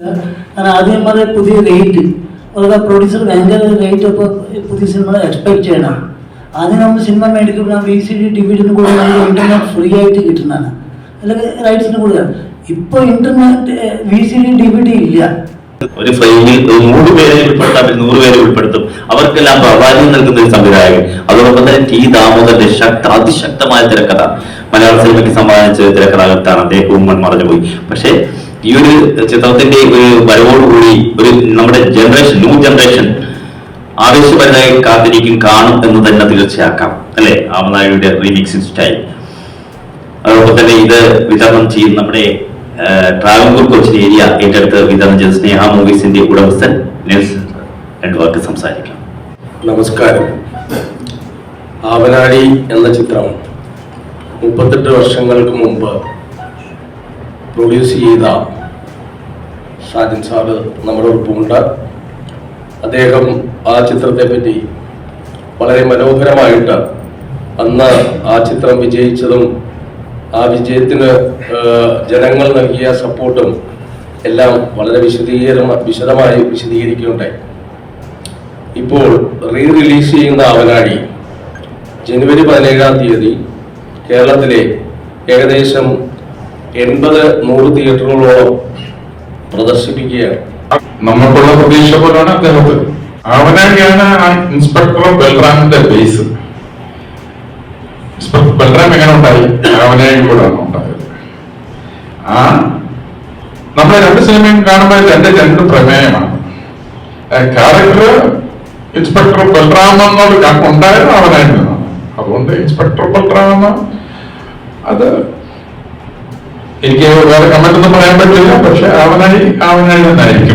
കാരണം ആദ്യം പറഞ്ഞ പുതിയ റേറ്റ് അവരുടെ പ്രൊഡ്യൂസർ ഭയങ്കര റേറ്റ് അപ്പോൾ പുതിയ സിനിമ എക്സ്പെക്ട് ചെയ്യണം. ആദ്യം നമ്മൾ സിനിമ മേടിക്കുമ്പോൾ വി സി ഡി ഡിവിഡിന് കൂടെ നമുക്ക് ഫ്രീ ആയിട്ട് കിട്ടുന്നതാണ്. അല്ലെങ്കിൽ റൈറ്റ്സിന് കൊടുക്കുക ഇപ്പോൾ internet V C D T V D ഇല്ല. ഒരു ഫ്രെയിമിൽ ഒരു നൂറ് പേരെ ഉൾപ്പെടുത്താൻ പറ്റും നൂറ് പേരെ ഉൾപ്പെടുത്തും. അവർക്കെല്ലാം പ്രാധാന്യം നൽകുന്ന ഒരു സംവിധായകൻ. അതോടൊപ്പം തന്നെ ടി ദാമോദരന്റെ ശക്ത അതിശക്തമായ തിരക്കഥ. മലയാള സിനിമയ്ക്ക് സമ്മാനിച്ച തിരക്കഥാകൃത്താണ് അദ്ദേഹവും മറഞ്ഞുപോയി. പക്ഷേ ഈ ഒരു ചിത്രത്തിന്റെ ഒരു വരവോടുകൂടി ഒരു നമ്മുടെ ജനറേഷൻ ന്യൂ ജനറേഷൻ ആവേശപരമായി കാത്തിരിക്കും കാണും എന്ന് തന്നെ തീർച്ചയാക്കാം അല്ലെ? ആമനായുടെ റീമിക്സിംഗ് സ്റ്റൈൽ അതോടൊപ്പം തന്നെ ഇത് വിതരണം ചെയ്യും നമ്മുടെ ട്രാവൻകൂർ കൊച്ചിൻ ഏരിയ. ഏറ്റെടുത്ത് വിതരണം ചെയ്ത സ്നേഹ മൂവീസിന്റെ ഉടമസ്ഥൻ നെൽസൺ രണ്ട് വാക്ക് സംസാരിക്കാം. നമസ്കാരം. ആവനാടി എന്ന ചിത്രം മുപ്പത്തെട്ട് വർഷങ്ങൾക്ക് മുമ്പ് പ്രൊഡ്യൂസ് ചെയ്ത ഷാജിൻ സാറ് നമ്മുടെ ഒപ്പമുണ്ട് അദ്ദേഹം ആ ചിത്രത്തെ പറ്റി വളരെ മനോഹരമായിട്ട് അന്ന് ആ ചിത്രം വിജയിച്ചതും ആ വിജയത്തിന് ജനങ്ങൾ നൽകിയ സപ്പോർട്ടും എല്ലാം വളരെ വിശദീകരമ വിശദമായി വിശദീകരിക്കുകയുണ്ടായി. ഇപ്പോൾ റീ റിലീസ് ചെയ്യുന്ന അവനാടി ജനുവരി പതിനേഴാം തീയതി കേരളത്തിലെ ഏകദേശം എൺപത് നൂറ് തിയേറ്ററുകളോളം പ്രദർശിപ്പിക്കുകയാണ്. നമുക്കുള്ള പ്രതീക്ഷ പോലാണ് അദ്ദേഹത്തിന് അവനൊക്കെയാണ് ആ ഇൻസ്പെക്ടർ ബൽറാമിന്റെ ബേസ് ഇൻസ്പെക്ടർ ബൽറാം എങ്ങനെ ഉണ്ടായി? അവനെയും കൂടെ ഉണ്ടായത്. ആ നമ്മളെ രണ്ട് സിനിമയും കാണുമ്പോൾ രണ്ട് രണ്ട് പ്രമേയമാണ്. ക്യാരക്ടർ ഇൻസ്പെക്ടർ ബൽറാം എന്നുള്ള ഉണ്ടായത് അവനായിരുന്നു. അതുകൊണ്ട് ഇൻസ്പെക്ടർ ബൽറാം അത് എനിക്ക് വേറെ കമന്റ് ഒന്നും പറയാൻ പറ്റില്ല പക്ഷെ അവനായി അവനായി നിന്നായിരിക്കും